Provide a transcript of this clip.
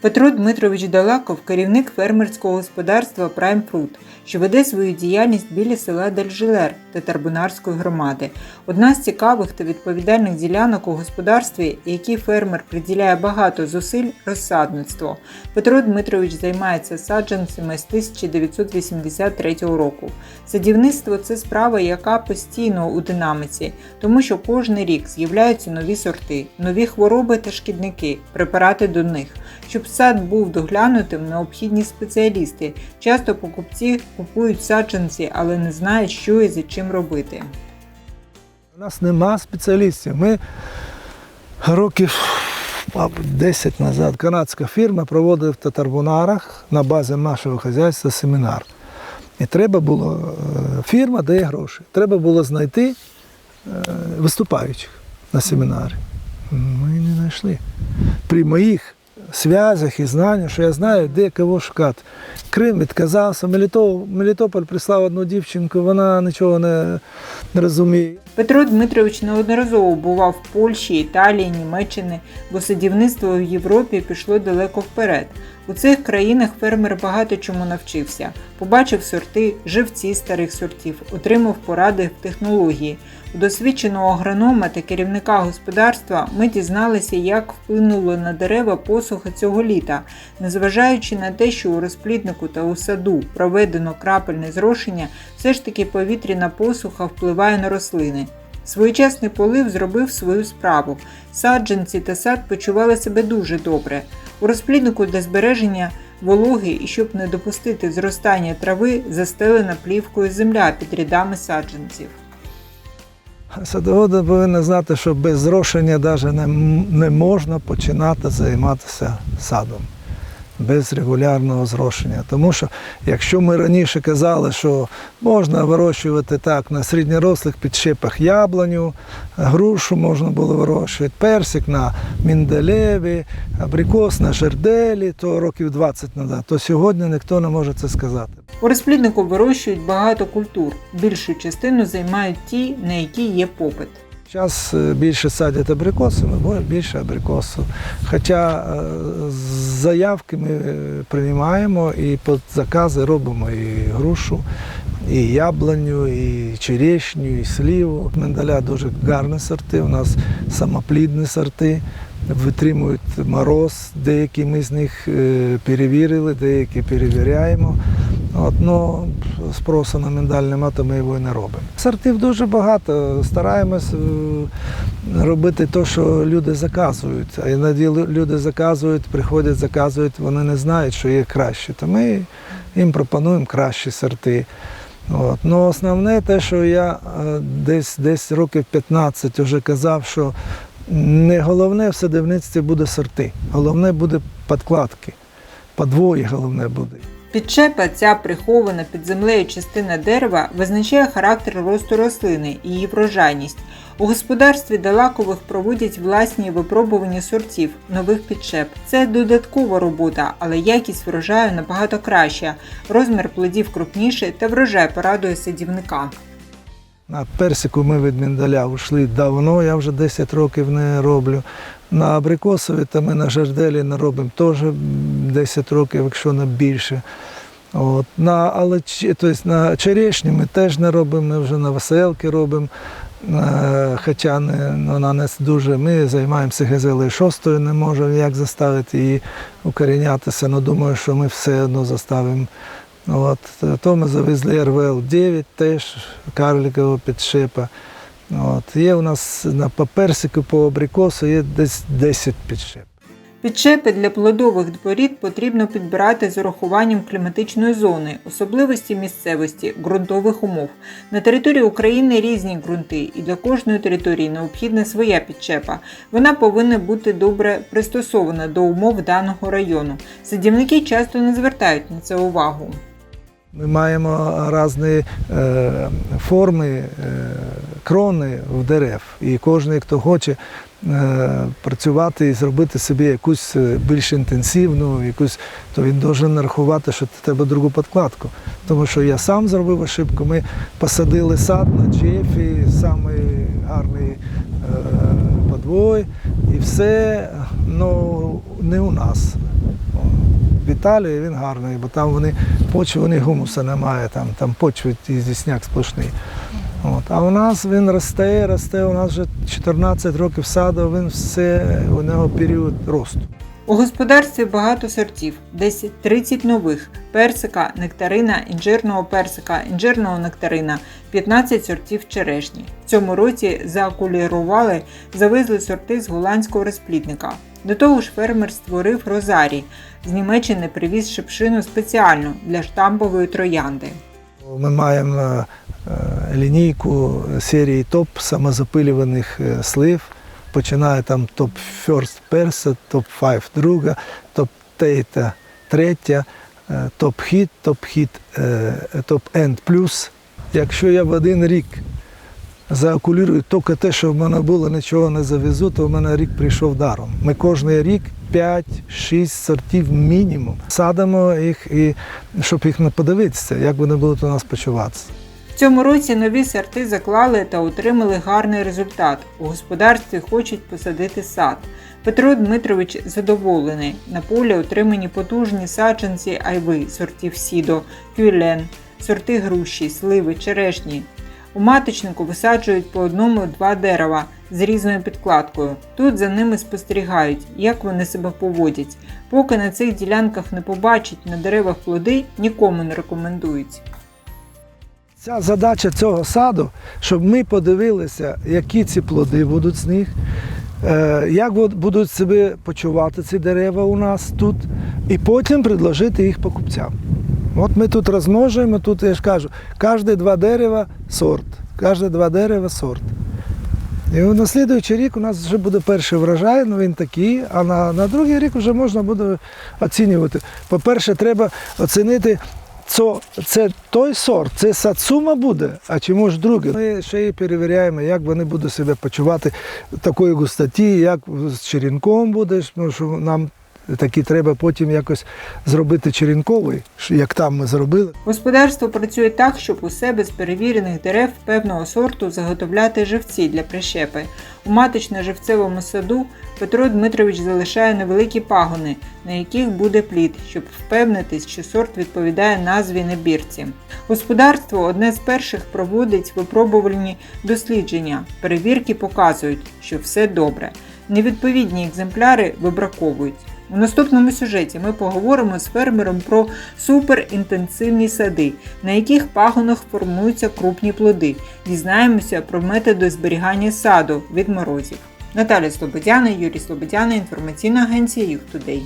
Петро Дмитрович Далаков керівник фермерського господарства Fruit, що веде свою діяльність біля села Дельжилер та Тарбунарської громади. Одна з цікавих та відповідальних ділянок у господарстві, якій фермер приділяє багато зусиль розсадництво. Петро Дмитрович займається саджанцями з 1983 року. Садівництво це справа, яка постійно у динаміці, тому що кожен рік з'являються нові сорти, нові хвороби та шкідники, препарати до них. Щоб сад був доглянутим, необхідні спеціалісти. Часто покупці купують саджанці, але не знають, що і за чим робити. У нас нема спеціалістів. Ми років 10 назад канадська фірма проводила в Татарбунарах на базі нашого хазяйства семінар. І треба було, е, фірма дає гроші. Треба було знайти е, виступаючих на семінарі. Ми не знайшли. При моїх зв'язях і знаннях, що я знаю, де кого шукати. Крим відказався, Мелітополь, Мелітополь прислав одну дівчинку, вона нічого не, не розуміє. Петро Дмитрович неодноразово бував в Польщі, Італії, Німеччини, бо садівництво в Європі пішло далеко вперед. У цих країнах фермер багато чому навчився, побачив сорти, живці старих сортів, отримав поради в технології. У досвідченого агронома та керівника господарства ми дізналися, як вплинуло на дерева посуха цього літа, незважаючи на те, що у розпліднику та у саду проведено крапельне зрошення, все ж таки повітряна посуха впливає на рослини. Своєчасний полив зробив свою справу. Саджанці та сад почували себе дуже добре. У розпліднику для збереження вологи і щоб не допустити зростання трави, застелена плівкою земля під рядами саджанців. Садоводи повинні знати, що без зрошення навіть не можна починати займатися садом без регулярного зрошення. Тому що якщо ми раніше казали, що можна вирощувати так на середньорослих підшипах яблуню, грушу можна було вирощувати, персик на міндалеві, абрикос на жерделі, то років 20 назад, то сьогодні ніхто не може це сказати. У розпліднику вирощують багато культур. Більшу частину займають ті, на які є попит. Зараз е, більше садять абрикоси, ми більше абрикосу. Хоча е, заявки ми е, приймаємо і під закази робимо і грушу, і яблуню, і черешню, і сліву. Миндаля дуже гарні сорти, у нас самоплідні сорти, витримують мороз. Деякі ми з них перевірили, деякі перевіряємо. От, ну, спросу на миндаль нема, то ми його і не робимо. Сортів дуже багато. Стараємось е, робити те, що люди заказують. А іноді люди заказують, приходять, заказують, вони не знають, що є краще. То ми їм пропонуємо кращі сорти. От. Ну, основне те, що я е, десь, десь років 15 вже казав, що не головне в садівництві буде сорти, головне буде підкладки. Подвоє головне буде. Підчепа, ця прихована під землею частина дерева, визначає характер росту рослини і її врожайність. У господарстві Далакових проводять власні випробування сортів нових підчеп. Це додаткова робота, але якість врожаю набагато краща. Розмір плодів крупніший та врожай порадує садівника. На персику ми від миндаля ушли давно, я вже 10 років не роблю. На абрикосові та ми на жарделі не робимо теж 10 років, якщо не більше. От. На, але, тобто, на черешні ми теж не робимо, ми вже на веселки робимо. Е, Хоча не, вона не дуже. Ми займаємося гезелею шостою, не можемо ніяк заставити її укорінятися, але думаю, що ми все одно заставимо. От, то ми завезли РВЛ 9 теж карликового підшипа. От, є у нас на по персику, по абрикосу є десь 10 підшип. Підчепи для плодових дворіт потрібно підбирати з урахуванням кліматичної зони, особливості місцевості, ґрунтових умов. На території України різні ґрунти, і для кожної території необхідна своя підчепа. Вона повинна бути добре пристосована до умов даного району. Садівники часто не звертають на це увагу. Ми маємо різні е, форми, е, крони в дерев. І кожен, хто хоче е, працювати і зробити собі якусь більш інтенсивну, якусь, то він повинен нарахувати, що треба другу підкладку. Тому що я сам зробив ошибку. Ми посадили сад на Джефі, самий гарний подвой, і все ну, не у нас. в Італії, він гарний, бо там вони почви, вони гумуса немає, там, там почви і зісняк сплошний. От. А у нас він росте, росте, у нас вже 14 років саду, він все, у нього період росту. У господарстві багато сортів, десь 30 нових: персика, нектарина, інжирного персика, інжирного нектарина, 15 сортів черешні. В цьому році заокулірували, завезли сорти з голландського розплідника. До того ж, фермер створив розарій. З Німеччини привіз шипшину спеціально для штампової троянди. Ми маємо е, лінійку серії топ самозапилюваних е, слив. Починає там топ First перса, топ 5 друга, топ тейта третя, е, топ хіт, топ хіт, топ енд плюс. Якщо я в один рік заокулірую тільки те, що в мене було, нічого не завезу, то в мене рік прийшов даром. Ми кожен рік 5-6 сортів мінімум. Садимо їх, і, щоб їх не подивитися, як вони будуть у нас почуватися. В цьому році нові сорти заклали та отримали гарний результат. У господарстві хочуть посадити сад. Петро Дмитрович задоволений. На полі отримані потужні саджанці айви сортів Сідо, Кюлен, сорти груші, сливи, черешні. У маточнику висаджують по одному-два дерева з різною підкладкою. Тут за ними спостерігають, як вони себе поводять. Поки на цих ділянках не побачать на деревах плоди, нікому не рекомендують. Ця задача цього саду, щоб ми подивилися, які ці плоди будуть з них, е, як будуть себе почувати ці дерева у нас тут, і потім предложити їх покупцям. От ми тут розмножуємо, тут я ж кажу, кожне два дерева сорт. Кожне два дерева сорт. І на наступний рік у нас вже буде перший врожай, ну він такий, а на, на другий рік вже можна буде оцінювати. По-перше, треба оцінити, це, це той сорт, це сацума буде, а чому ж друге? Ми ще і перевіряємо, як вони будуть себе почувати в такої густоті, як з черенком будеш, тому що нам такі треба потім якось зробити черенковий, як там ми зробили. Господарство працює так, щоб у себе з перевірених дерев певного сорту заготовляти живці для прищепи. У маточно-живцевому саду Петро Дмитрович залишає невеликі пагони, на яких буде плід, щоб впевнитись, що сорт відповідає назві небірці. Господарство одне з перших проводить випробувальні дослідження. Перевірки показують, що все добре. Невідповідні екземпляри вибраковують. У наступному сюжеті ми поговоримо з фермером про суперінтенсивні сади, на яких пагонах формуються крупні плоди. Дізнаємося про методи зберігання саду від морозів. Наталя Слободяна, Юрій Слободяна, інформаційна агенція Юхтудей.